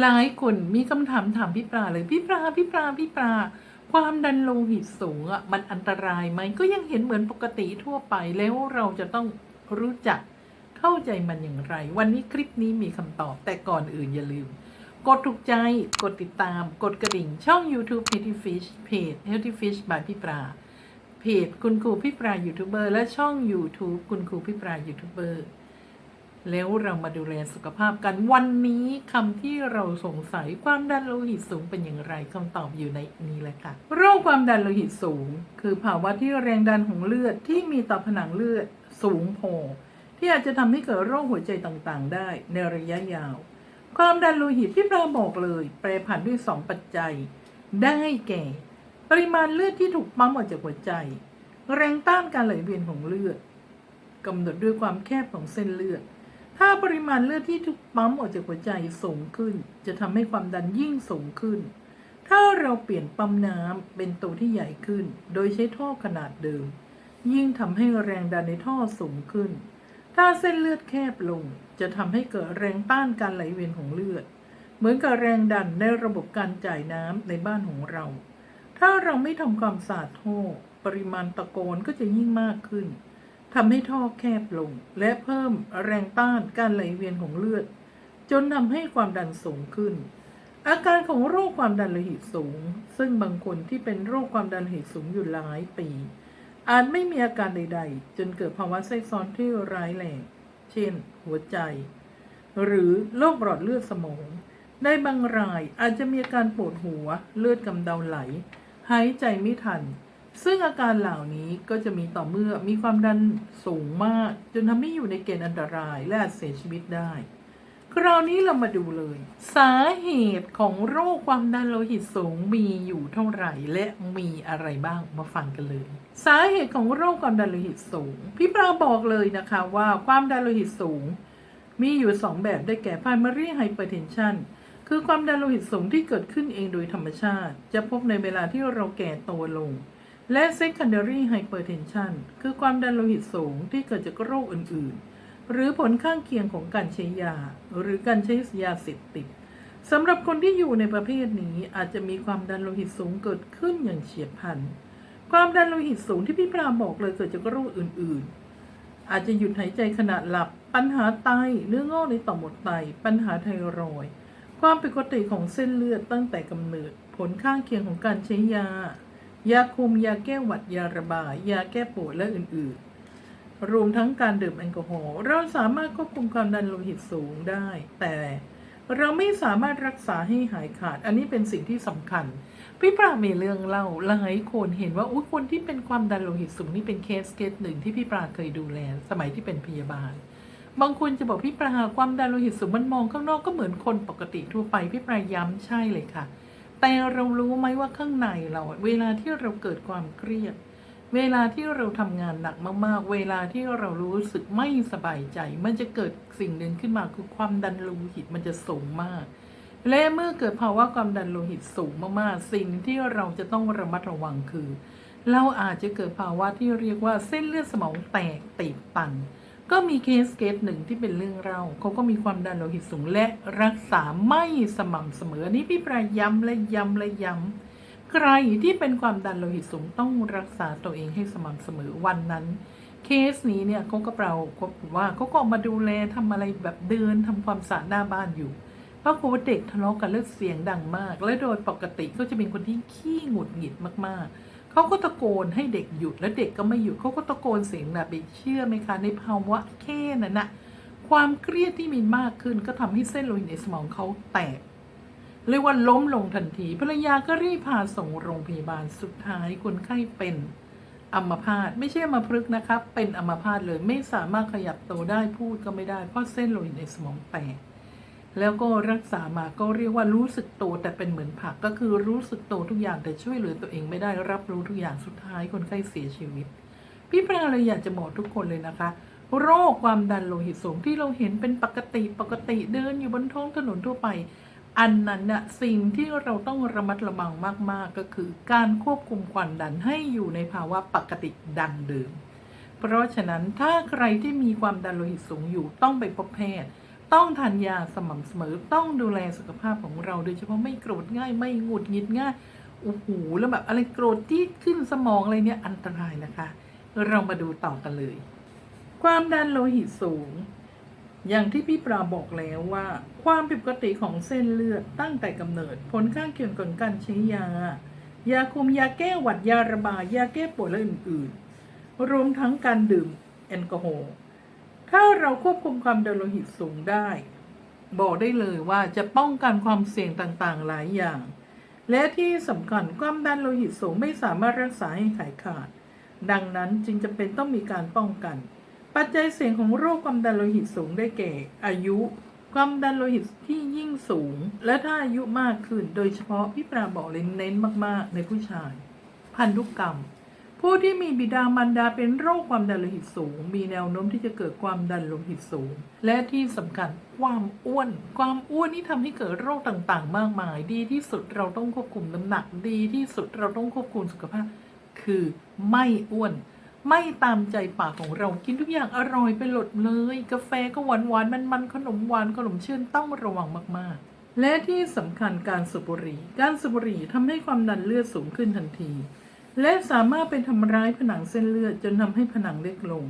หลายคนมีคำถามถามพี่ปลาเลยพี่ปลาพี่ปลาพี่ปลา ความดันโลหิตสูงอะมันอันตรายไหมก็ยังเห็นเหมือนปกติทั่วไปแล้วเราจะต้องรู้จักเข้าใจมันอย่างไร วันนี้คลิปนี้มีคำตอบแต่ก่อนอื่นอย่าลืม กดถูกใจกดติดตาม กดกระดิ่งช่อง YouTube Healthy Fish เพจ Healthy Fish by พี่ปลาเพจคุณครูพี่ปลายูทูบเบอร์และช่อง YouTube คุณครูพี่ปลายูทูบเบอร์ แล้วเรามาดูแลสุขภาพกันวันนี้คำที่เราสงสัยความดันโลหิตสูงเป็นอย่างไรคำตอบอยู่ในนี้แหละค่ะ โรคความดันโลหิตสูง คือภาวะที่แรงดันของเลือดที่มีต่อผนังเลือดสูงพอที่อาจจะทำให้เกิดโรคหัวใจต่างๆ ได้ในระยะยาว ความดันโลหิตพี่ปลาบอกเลย แปรผันด้วยสองปัจจัย ได้แก่ ปริมาณเลือดที่ถูกปั๊มออกจากหัวใจ แรงต้านการไหลเวียนของเลือดกำหนดด้วยความแคบของเส้นเลือด ถ้าปริมาณเลือดที่ถูกปั๊มออกจากหัวใจสูงขึ้น จะทำให้ความดันยิ่งสูงขึ้น ถ้าเราเปลี่ยนปั๊มน้ำเป็นตัวที่ใหญ่ขึ้น โดยใช้ท่อขนาดเดิม ยิ่งทำให้แรงดันในท่อสูงขึ้น ถ้าเส้นเลือดแคบลง จะทำให้เกิดแรงต้านการไหลเวียนของเลือด เหมือนกับแรงดันในระบบการจ่ายน้ำในบ้านของเรา ถ้าเราไม่ทำความสะอาดท่อ ปริมาณตะโกนก็จะยิ่งมากขึ้น ทำให้ท่อแคบลง และเพิ่มแรงต้านการไหลเวียนของเลือด จนทำให้ความดันสูงขึ้น อาการของโรคความดันโลหิตสูง ซึ่งบางคนที่เป็นโรคความดันโลหิตสูงอยู่หลายปี อาจไม่มีอาการใด ๆ จนเกิดภาวะแทรกซ้อนที่ร้ายแรงเช่น หัวใจ หรือโรคหลอดเลือดสมองในบางรายอาจจะมีอาการปวดหัว เลือดกำเดาไหล หายใจไม่ทัน ซึ่งอาการเหล่านี้ก็จะมีต่อเมื่อมีความดันสูงมาก จนทำให้อยู่ในเกณฑ์อันตรายและอาจเสียชีวิตได้ คราวนี้เรามาดูเลย สาเหตุของโรคความดันโลหิตสูงมีอยู่เท่าไหร่และมีอะไรบ้างมาฟังกันเลย สาเหตุของโรคความดันโลหิตสูง พี่ปลาบอกเลยนะคะว่าความดันโลหิตสูง มีอยู่สองแบบได้แก่ primary hypertension คือความดันโลหิตสูงที่เกิดขึ้นเองโดยธรรมชาติ จะพบในเวลาที่เราแก่ตัวลง และ secondary hypertension คือความดันโลหิตสูงที่เกิดจากโรคอื่น ๆ หรือผลข้างเคียงของการใช้ยา หรือการใช้ยาเสพติดสำหรับคนที่อยู่ในประเภทนี้อาจจะมีความดันโลหิตสูงเกิดขึ้นอย่างเฉียบพลัน ความดันโลหิตสูงที่พี่ปราบอกเลยเกิดจากโรคอื่น ๆ อาจจะหยุดหายใจขณะหลับ ปัญหาไตเนื้องอกในต่อมหมดไต ปัญหาไทรอยความผิดปกติของเส้นเลือดตั้งแต่กำเนิด ผลข้างเคียงของการใช้ยา ยาคุมยาแก้หวัดยาระบายยาแก้ปวดและอื่นๆ รวมทั้งการดื่มแอลกอฮอล์เราสามารถควบคุมความดันโลหิตสูงได้ แต่เราไม่สามารถรักษาให้หายขาด อันนี้เป็นสิ่งที่สำคัญ พี่ปรามีเรื่องเล่าหลายคนเห็นว่าอุ้ยคนที่เป็นความดันโลหิตสูงนี่เป็นเคสเคสหนึ่งที่พี่ปราเคยดูแลสมัยที่เป็นพยาบาล บางคนจะบอกพี่ปราความดันโลหิตสูงมันมองข้างนอกก็เหมือนคนปกติทั่วไปพี่ปราย้ำใช่เลยค่ะ แต่เรารู้ไหมว่าข้างในเราเวลาที่เราเกิดความเครียด เวลาที่เราทำงานหนักมากๆ เวลาที่เรารู้สึกไม่สบายใจ มันจะเกิดสิ่งหนึ่งขึ้นมาคือความดันโลหิตมันจะสูงมาก และเมื่อเกิดภาวะความดันโลหิตสูงมากๆ สิ่งที่เราจะต้องระมัดระวังคือ เราอาจจะเกิดภาวะที่เรียกว่าเส้นเลือดสมองแตกตีบตัน ก็มีเคสเคสหนึ่งที่เป็นเรื่องเล่าเขาก็มีความดันโลหิตสูงและรักษาไม่สม่ำเสมอนนี้พี่ปรายย้ำและย้ำและย้ำใครที่เป็นความดันโลหิตสูงต้องรักษาตัวเองให้สม่ำเสมอวันนั้น เคสนี้เนี่ยเขาก็เปล่าว่าเขาก็มาดูแลทำอะไรแบบเดินทำความสะอาดหน้าบ้านอยู่ปรากฏว่าเด็กทะเลาะกันเลือเสียงดังมาก และโดยปกติก็จะเป็นคนที่ขี้หงุดหงิดมากๆ เขาก็ตะโกนให้เด็กหยุดและเด็กก็ไม่หยุดเขาก็ตะโกนเสียงแบบเชื่อไหมคะในภาวะแค่นั้นนะความเครียดที่มีมากขึ้นก็ทำให้เส้นโลหิตในสมองเขาแตกเรียกว่าล้มลงทันทีภรรยาก็รีบพาส่งโรงพยาบาลสุดท้ายคนไข้เป็นอัมพาตไม่ใช่อัมพฤกษ์นะครับ เป็นอัมพาตเลยไม่สามารถขยับตัวได้พูดก็ไม่ได้เพราะเส้นโลหิตในสมองแตก แล้วก็รักษามาก็เรียกว่ารู้สึกตัวแต่เป็นเหมือนผักก็คือรู้สึกตัวทุกอย่างแต่ช่วยเหลือตัวเองไม่ได้รับรู้ทุกอย่างสุดท้ายคนไข้เสียชีวิต พี่ปราเลยอยากจะบอกทุกคนเลยนะคะ โรคความดันโลหิตสูงที่เราเห็นเป็นปกติปกติเดินอยู่บนท้องถนนทั่วไป อันนั้นน่ะสิ่งที่เราต้องระมัดระวังมากๆ ก็คือ การควบคุมความดันให้อยู่ในภาวะปกติดังเดิม เพราะฉะนั้นถ้าใครที่มีความดันโลหิตสูงอยู่ต้องไปพบแพทย์ ต้องทานยาสม่ำเสมอ ต้องดูแลสุขภาพของเรา โดยเฉพาะไม่โกรธง่ายไม่หงุดหงิดง่ายโอ้โหแล้วแบบอะไรโกรธที่ขึ้นสมองอะไรเนี่ยอันตรายนะคะ เรามาดูต่อกันเลย ความดันโลหิตสูง อย่างที่พี่ปราบอกแล้วว่า ความผิดปกติของเส้นเลือดตั้งแต่กำเนิด ผลข้างเคียงของการใช้ยา ยาคุมยาแก้หวัดยาระบายยาแก้ปวดและอื่นๆ รวมทั้งการดื่มแอลกอฮอล์ ถ้าเราควบคุมความดันโลหิตสูงได้ บอกได้เลยว่าจะป้องกันความเสี่ยงต่างๆหลายอย่าง และที่สำคัญความดันโลหิตสูงไม่สามารถรักษาให้หายขาด ดังนั้นจึงจำเป็นต้องมีการป้องกัน ปัจจัยเสี่ยงของโรคความดันโลหิตสูงได้แก่ อายุ ความดันโลหิตที่ยิ่งสูง และถ้าอายุมากขึ้น โดยเฉพาะพี่ปราบอกเลยเน้นมากๆ ในผู้ชาย พันธุกรรม ผู้ที่มีบิดามารดาเป็นโรคความดันโลหิตสูง มีแนวโน้มที่จะเกิดความดันโลหิตสูง และที่สำคัญความอ้วน ความอ้วนนี่ทำให้เกิดโรคต่างๆ มากมาย ดีที่สุดเราต้องควบคุมน้ำหนัก ดีที่สุดเราต้องควบคุมสุขภาพ คือไม่อ้วน ไม่ตามใจปากของเรากินทุกอย่างอร่อยไปหมดเลย กาแฟก็หวานหวานมันมันๆขนมหวานขนมชื่นต้องระวังมากๆ และที่สำคัญการสูบบุหรี่ การสูบบุหรี่ทำให้ความดันเลือดสูงขึ้นทันที และสามารถเป็นทำร้ายผนังเส้นเลือดจนทำให้ผนังเล็กลง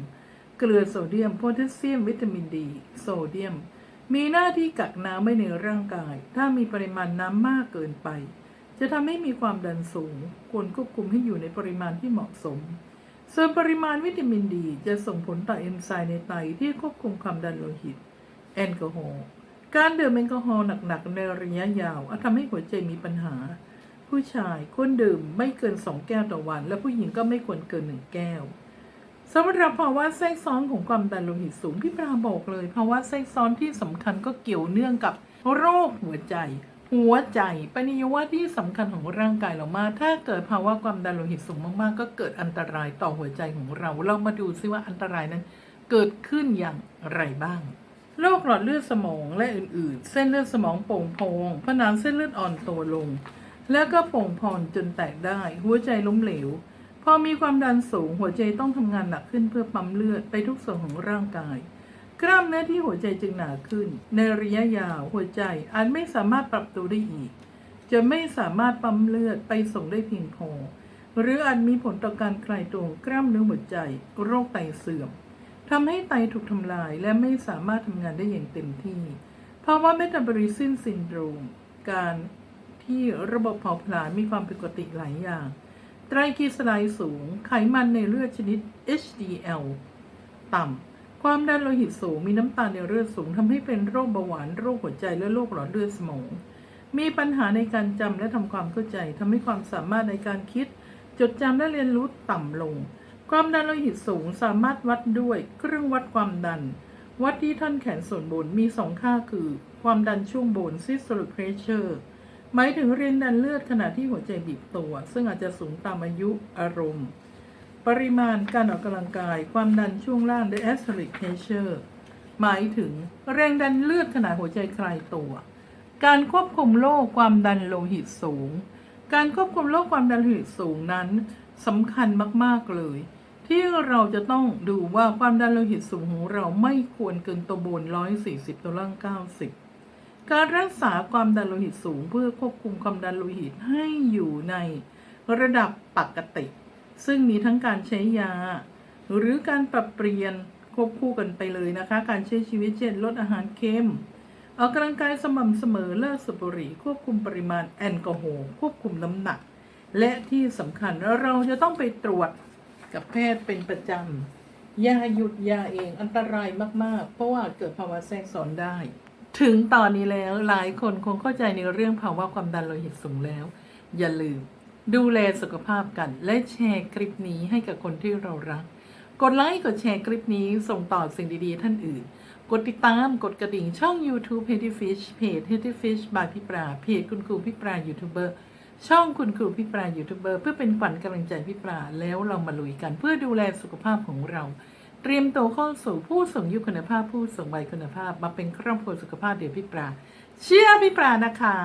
เกลือโซเดียมโพแทสเซียม วิตามินดี โซเดียม มีหน้าที่กักน้ำไว้ในร่างกาย ถ้ามีปริมาณน้ำมากเกินไป จะทำให้มีความดันสูง ควรควบคุมให้อยู่ในปริมาณที่เหมาะสม ส่วนปริมาณวิตามินดี จะส่งผลต่อเอนไซม์ในไตที่ควบคุมความดันโลหิต แอลกอฮอล์ การดื่มแอลกอฮอล์หนักๆในระยะยาวอาจทำให้หัวใจมีปัญหา ผู้ชายควรดื่มไม่เกิน 2 แก้วต่อวัน และผู้หญิงก็ไม่ควรเกิน 1 แก้วสำหรับภาวะแทรกซ้อนของความดันโลหิตสูงพี่ปราบอกเลยภาวะแทรกซ้อนที่สำคัญก็เกี่ยวเนื่องกับโรคหัวใจ หัวใจเป็นอวัยวะที่สำคัญของร่างกายเรามาก ถ้าเกิดภาวะความดันโลหิตสูงมากๆ ก็เกิดอันตรายต่อหัวใจของเรา เรามาดูซิว่าอันตรายนั้น เกิดขึ้นอย่างไรบ้างโรคหลอดเลือดสมองและอื่นๆ เส้นเลือดสมองโป่งพองผนังเส้นเลือดอ่อนตัวลง แล้วก็โป่งพองจนแตกได้ หัวใจล้มเหลว พอมีความดันสูงหัวใจต้องทำงานหนักขึ้นเพื่อปั๊มเลือดไปทุกส่วนของร่างกาย กล้ามเนื้อที่หัวใจจึงหนาขึ้น ในระยะยาวหัวใจอาจไม่สามารถปรับตัวได้อีก จะไม่สามารถปั๊มเลือดไปส่งได้เพียงพอ หรืออาจมีผลต่อการคลายตัวของกล้ามเนื้อหัวใจ โรคไตเสื่อมทำให้ไตถูกทำลายและไม่สามารถทำงานได้อย่างเต็มที่ภาวะเมตาบอลิซึมซินโดรม การ ที่ระบบเผาผลาญมีความผิดปกติหลายอย่าง ไตรกลีเซอไรด์สูง ไขมันในเลือดชนิด HDL ต่ำ ความดันโลหิตสูง มีน้ำตาลในเลือดสูงทำให้เป็นโรคเบาหวาน โรคหัวใจ และโรคหลอดเลือดสมอง มีปัญหาในการจำและทำความเข้าใจทำให้ความสามารถในการคิด จดจำและเรียนรู้ต่ำลง ความดันโลหิตสูงสามารถวัดด้วยเครื่องวัดความดัน วัดที่ท่อนแขนส่วนบนมีสองค่าคือ ความดันช่วงบน systolic pressure หมายถึงเรียนดันเลือดขณะที่หัวใจบีบตัว ซึ่งอาจจะสูงตามอายุอารมณ์ ปริมาณการออกกำลังกาย ความดันช่วงล่าง diastolic pressure หมายถึงแรงดันเลือดขณะหัวใจคลายตัว การควบคุมโรคความดันโลหิตสูง การควบคุมโรคความดันโลหิตสูงนั้นสำคัญมากๆเลย ที่เราจะต้องดูว่าความดันโลหิตสูงของเราไม่ควรเกินตัวบน140ตัวล่าง90 การรักษาความดันโลหิตสูงเพื่อควบคุมความดันโลหิตให้อยู่ในระดับปกติ ซึ่งมีทั้งการใช้ยา หรือการปรับเปลี่ยนควบคู่กันไปเลยนะคะ การใช้ชีวิตเช่นลดอาหารเค็มออกกำลังกายสม่ำเสมอเลิกสูบบุหรี่ควบคุมปริมาณแอลกอฮอล์ควบคุมน้ำหนัก และที่สำคัญเราจะต้องไปตรวจกับแพทย์เป็นประจำยาหยุดยาเองอันตรายมาก ๆ เพราะว่าเกิดภาวะแทรกซ้อนได้ ถึงตอนนี้แล้วหลายคนคงเข้าใจในเรื่องภาวะความดันโลหิตสูงแล้ว อย่าลืม ดูแลสุขภาพกัน และแชร์คลิปนี้ให้กับคนที่เรารัก กดไลค์กดแชร์คลิปนี้ส่งต่อสิ่งดีๆ ท่านอื่น กดติดตามกดกระดิ่งช่อง YouTube h e a d y Fish เพจ h e a d y Fish by พี่ปราเพจคุณครูพี่ปรายูทูบเบอร์ช่องคุณครูพี่ปรายูทูบเบอร์เพื่อเป็นขวัญกำลังใจพี่ปราแล้วเรามาลุยกัน เพื่อดูแลสุขภาพของเรา เตรียมตัวเข้าสู่ผู้สูงอายุคุณภาพผู้สูงวัยคุณภาพ มาเป็นครอบครัวสุขภาพเดี๋ยวพี่ปลาเชื่อพี่ปลานะคะ